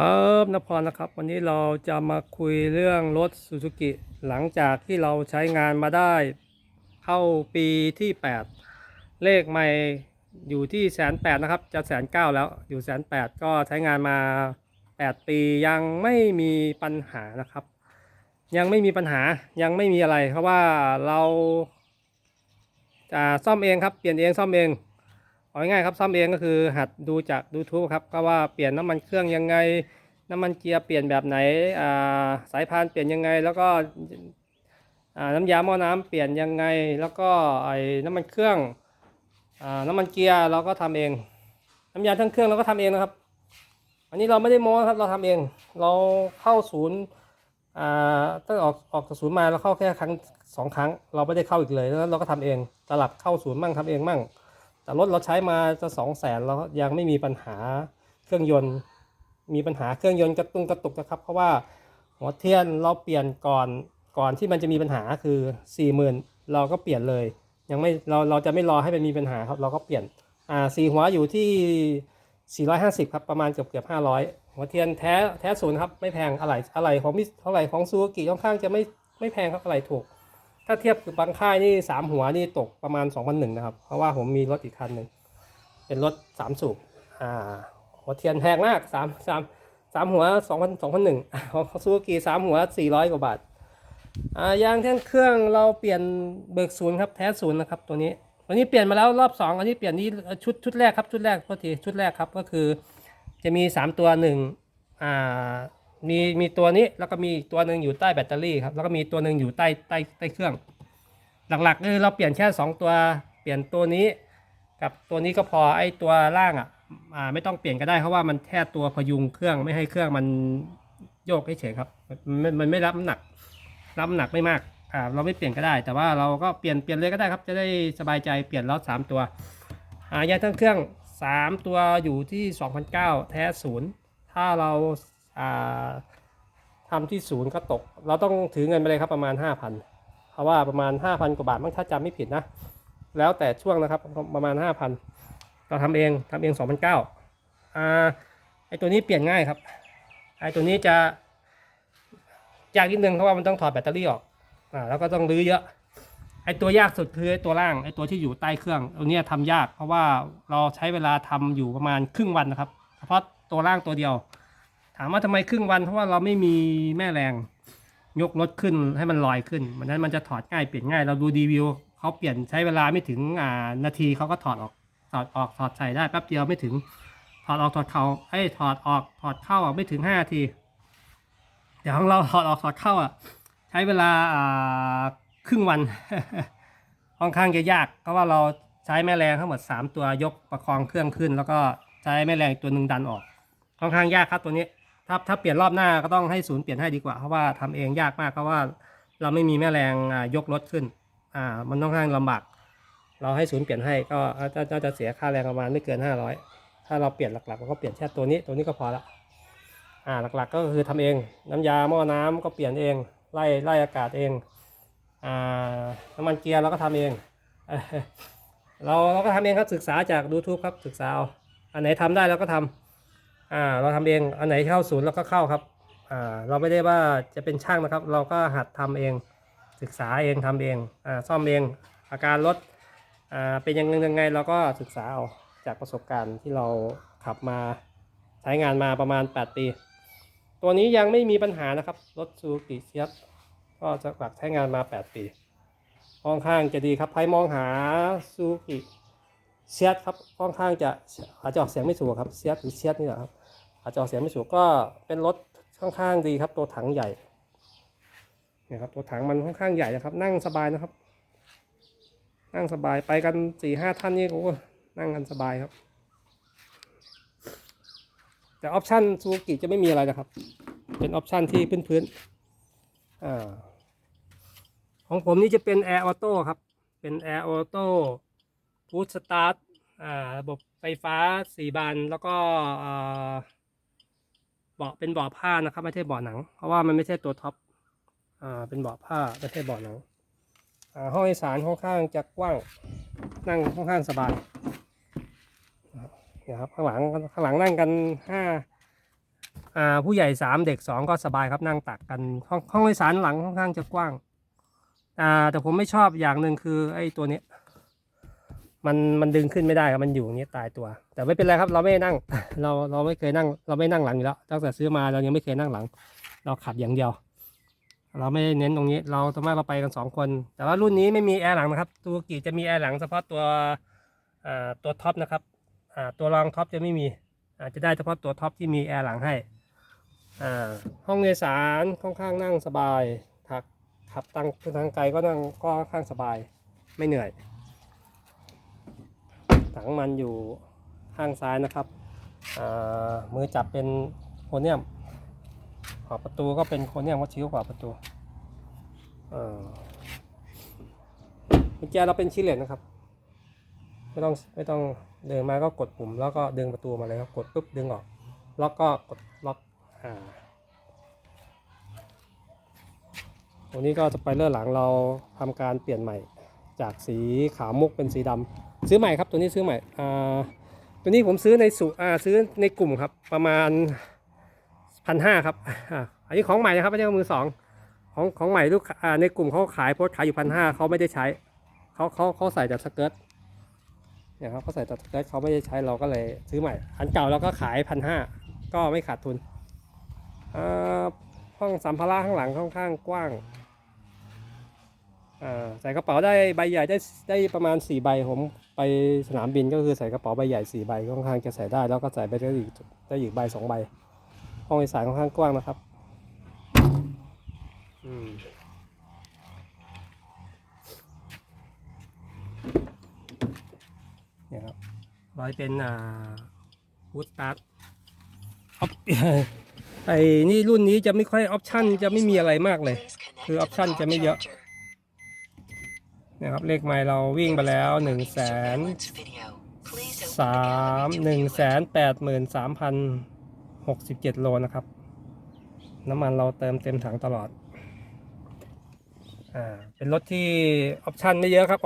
ครับนพรนะครับ วันนี้เราจะมาคุยเรื่องรถซูซูกิหลังจากที่เราใช้งานมาได้เข้าปีที่ 8 เลขใหม่อยู่ที่แสนแปดนะครับ จะแสนเก้าแล้วอยู่แสนแปดก็ใช้งานมา 8 ปียังไม่มีปัญหานะครับ ยังไม่มีปัญหายังไม่มีอะไรเพราะว่าเราจะซ่อมเองครับเปลี่ยนเองซ่อมเอง เอาง่ายครับซ่อมเองก็คือหัดดูจาก YouTube ครับก็ว่าเปลี่ยนน้ำมันเครื่องยังไง น้ำมันเกียร์เปลี่ยนแบบไหนาสายพานเปลี่ยนยังไงแล้วก็น้ำยาหม้อน้ำเปลี่ยนยังไง แล้วก็ไอ้น้ำมันเครื่องอน้ำมันเกียร์เราก็ทำเอง น้ำยาทั้งเครื่องเราก็ทำเองนะครับ อันนี้เราไม่ได้โม้ครับเราทำเอง เราเข้าศูนย์ตั้งออกออกจากศูนย์มาเราเข้าแค่ครั้งสองครั้ง เราไม่ได้เข้าอีกเลยแล้วเราก็ทำเองตลับเข้าศูนย์มั่งทำเองมั่ง แต่รถเราใช้มาจะสองแสนแล้วยังไม่มีปัญหาเครื่องยนต์ มีปัญหาเครื่องยนต์กระตุ้งกระตุกนะครับ เพราะว่าหัวเทียนเราเปลี่ยนก่อนก่อนที่มันจะมีปัญหาคือสี่หมื่นเราก็เปลี่ยนเลย ยังไม่เราเราจะไม่รอให้มันมีปัญหาครับ เราก็เปลี่ยนอ่าสี่หัวอยู่ที่ 450 ครับ ประมาณเกือบเกือบ500 หัวเทียนแท้แท้ศูนย์ครับ ไม่แพงอะไรอะไรของมิเท่าไหร่ของซูกิค่อนข้างจะไม่ไม่แพงครับอะไรถูก ถ้าเทียบกับบางค่ายนี่สามหัวนี่ตกประมาณ2 0 0นหนึ่งนะครับ เพราะว่าผมมีรถอีกคันหนึ่งเป็นรถสามสูบอ่าหัวเทียนแพงมากสามสามสามหัวสองพันสองพันหนึ่งของซูกิสามหัวสี่ร้อยกว่าบาทอ่ายางแท่นเครื่องเราเปลี่ยนเบิกศูนย์ครับแท้ศูนย์นะครับตัวนี้วันนี้เปลี่ยนมาแล้วรอบสองอันนี้เปลี่ยนนี่ชุดชุดแรกครับชุดแรกโทษทีชุดแรกครับก็คือ จะมีสามตัวหนึ่งอ่า มีมีตัวนี้แล้วก็มีตัวหนึ่งอยู่ใต้แบตเตอรี่ครับแล้วก็มีตัวหนึ่งอยู่ใต้ใต้ใต้เครื่อง หลักๆคือเราเปลี่ยนแค่ 2 ตัว เปลี่ยนตัวนี้ กับตัวนี้ก็พอไอ้ตัวล่างอะไม่ต้องเปลี่ยนก็ได้เพราะว่ามันแค่ตัวพยุงเครื่องไม่ให้เครื่องมันโยกเฉยครับมันมันไม่รับน้ำหนัก รับน้ำหนักไม่มากอ่าเราไม่เปลี่ยนก็ได้ แต่ว่าเราก็เปลี่ยนเปลี่ยนเลยก็ได้ครับ จะได้สบายใจเปลี่ยนล้อสามตัวอ่ายาทั้งเครื่อง 3 ตัวอยู่ที่ 2,009แท้ศูนย์ถ้าเรา อ่าทำที่ศูนย์ก็ตก เราต้องถือเงินไปเลยครับประมาณ 5,000 เพราะว่าประมาณ 5,000 กว่าบาทมั้งถ้าจำไม่ผิดนะ แล้วแต่ช่วงนะครับประมาณ 5,000 เราทำเองทำเอง2,009อ่าไอตัวนี้เปลี่ยนง่ายครับไอตัวนี้จะยากนิดนึงเพราะว่ามันต้องถอดแบตเตอรี่ออกอ่าแล้วก็ต้องรื้อเยอะไอตัวยากสุดคือไอตัวล่างไอตัวที่อยู่ใต้เครื่องตัวนี้ยทำยากเพราะว่าเราใช้เวลาทำอยู่ประมาณครึ่งวันนะครับ เฉพาะตัวล่างตัวเดียว ถามว่าทำไมครึ่งวันเพราะว่าเราไม่มีแม่แรง ยกรถขึ้นให้มันลอยขึ้นมันนั้นมันจะถอดง่ายเปลี่ยนง่าย เราดูดีวิวเขาเปลี่ยนใช้เวลาไม่ถึงอ่านาทีเขาก็ถอดออกถอดออกถอดใส่ได้แป๊บเดียวไม่ถึง ถอดออกถอดเข้าเอ้ถอดออกถอดเข้าไม่ถึงห้านาทีเดี๋ยวของเราถอดออกถอดเข้าอะใช้เวลาอ่าครึ่งวันค่อนข้างจะยากเพราะว่าเราใช้แม่แรงทั้งหมดสามตัวยกประคองเครื่องขึ้น แล้วก็ใช้แม่แรงอีกตัวหนึ่งดันออกค่อนข้างยากครับตัวนี้ ถ้าถ้าเปลี่ยนรอบหน้าก็ต้องให้ศูนย์เปลี่ยนให้ดีกว่าเพราะว่าทำเองยากมากเพราะว่าเราไม่มีแม่แรงยกรถขึ้นอ่ามันต้องข้างลำบากเราให้ศูนย์เปลี่ยนให้ก็จะจะจะเสียค่าแรงประมาณไม่เกินห้าร้อยถ้าเราเปลี่ยนหลักๆเราก็เปลี่ยนแค่ตัวนี้ตัวนี้ก็พอละอ่าหลักๆก็คือทำเอง น้ำยาหม้อน้ำก็เปลี่ยนเองไล่ไล่อากาศเองอ่าน้ำมันเกียร์เราก็ทำเองเราเราก็ทำเองครับศึกษาจาก YouTube ครับศึกษาเอาอันไหนทำได้เราก็ทำ อ่าเราทำเองอันไหนเข้าศูนย์เราก็เข้าครับอ่าเราไม่ได้ว่าจะเป็นช่างนะครับ เราก็หัดทำเองศึกษาเองทำเองอ่าซ่อมเองอาการรถอ่าเป็นยังไงยังไงเราก็ศึกษาเอาจากประสบการณ์ที่เราขับมาใช้งานมาประมาณ 8 ปี ตัวนี้ยังไม่มีปัญหานะครับ รถซูกิเซียสก็จะหลักใช้งานมา 8 ปีค่อนข้างจะดีครับใครมองหาซูกิ เซียสครับค่อนข้างจะอาจจะออกเสียงไม่ถูกครับเซียสหรือเซียสนี่แหละครับอาจจะออกเสียงไม่ถูกก็เป็นรถค่อนข้างดีครับ ตัวถังใหญ่เนี่ยครับตัวถังมันค่อนข้างใหญ่นะครับ นั่งสบายนะครับ นั่งสบายไปกันสี่ห้าท่านนี่โอ้นั่งกันสบายครับ แต่ออปชั่นซูกิจะไม่มีอะไรนะครับ เป็นออปชั่นที่พื้นๆอ่าของผมนี่จะเป็นแอร์ออโต้ครับ เป็นแอร์ออโต้ ฟูดสตาร์ทอ่าระบบไฟฟ้าสี่บานแล้วก็เบาะเป็นเบาะผ้านะครับ ไม่ใช่เบาะหนัง เพราะว่ามันไม่ใช่ตัวท็อปอ่าเป็นเบาะผ้าไม่ใช่เบาะหนังอ่าห้องโดยสารค่อนข้างจะกว้างนั่งค่อนข้างสบายนี่ยครับข้างหลังข้างหลังนั่งกันห้าอ่าผู้ใหญ่สามเด็กสองก็สบายครับนั่งตักกันห้องห้องโดยสารหลังค่อนข้างจะกว้างอ่าแต่ผมไม่ชอบอย่างหนึ่งคือไอ้ตัวเนี้ย มันมันดึงขึ้นไม่ได้ครับมันอยู่อย่างนี้ตายตัว แต่ไม่เป็นไรครับ เราไม่ได้นั่ง เราเราไม่เคยนั่ง เราไม่นั่งหลังอยู่แล้วตั้งแต่ซื้อมาเรายังไม่เคยนั่งหลัง เราขับอย่างเดียว เราไม่ได้เน้นตรงนี้ เราสามารถเราไปกันสองคน แต่ว่ารุ่นนี้ไม่มีแอร์หลังนะครับตัวกีจะมีแอร์หลังเฉพาะตัวอ่าตัวท็อปนะครับอ่าตัวรองท็อปจะไม่มีอาจะได้เฉพาะตัวท็อปที่มีแอร์หลังให้อ่าห้องโดยสารค่อนข้างนั่งสบายถักขับตั้งทางไกลก็นั่งก็ค่อนข้างสบายไม่เหนื่อย ถังมันอยู่ข้างซ้ายนะครับมือจับเป็นโคเนียมขอบประตูก็เป็นโคเนียมวัชิ้วขอบประตูอ่ากุญแจเราเป็นชิ้นเหล็กนะครับ ไม่ต้องไม่ต้องเดินมาก็กดปุ่ม แล้วก็ดึงประตูมาเลยครับกดปุ๊บดึงออกล็อกก็กดล็อกอ่าตรงนี้ก็สไปเลอร์หลังเราทำการเปลี่ยนใหม่ จากสีขาวมุกเป็นสีดำ ซื้อใหม่ครับตัวนี้ซื้อใหม่อ่าตัวนี้ผมซื้อในสุอ่าซื้อในกลุ่มครับ ประมาณพันห้าครับอ่าอันนี้ของใหม่นะครับไม่ใช่มือสองของของใหม่ลูกอ่าในกลุ่มเขาขายโพสขายอยู่พันห้าเขาไม่ได้ใช้เขาเขาเขาใส่แต่สเกิร์ตเนี่ยครับเขาใส่แต่สเกิร์ตเขาไม่ได้ใช้เราก็เลยซื้อใหม่ อันเก่าเราก็ขายพันห้าก็ไม่ขาดทุนอ่าห้องสัมภาระข้างหลังค่อนข้างกว้าง ใส่กระเป๋าได้ใบใหญ่ได้ได้ประมาณ 4 ใบผมไปสนามบินก็คือใส่กระเป๋าใบใหญ่ 4 ใบค่อนข้างจะใส่ได้ แล้วก็ใส่ไปได้อีกได้อีกใบสองใบ ห้องโดยสารค่อนข้างกว้างนะครับอืมเนี่ยครับร้อยเป็นอ่าวูดสตาร์ทออปไอ้นี่รุ่นนี้จะไม่ค่อยออปชั่นจะไม่มีอะไรมากเลย คือออปชั่นจะไม่เยอะ นะครับเลขไมล์เราวิ่งไปแล้วหนึ่งแสนสามหนึ่งแสนแปดหมื่นสามพันหกสิบเจ็ดโลนะครับ น้ำมันเราเติมเต็มถังตลอดอ่าเป็นรถที่ออปชันไม่เยอะครับ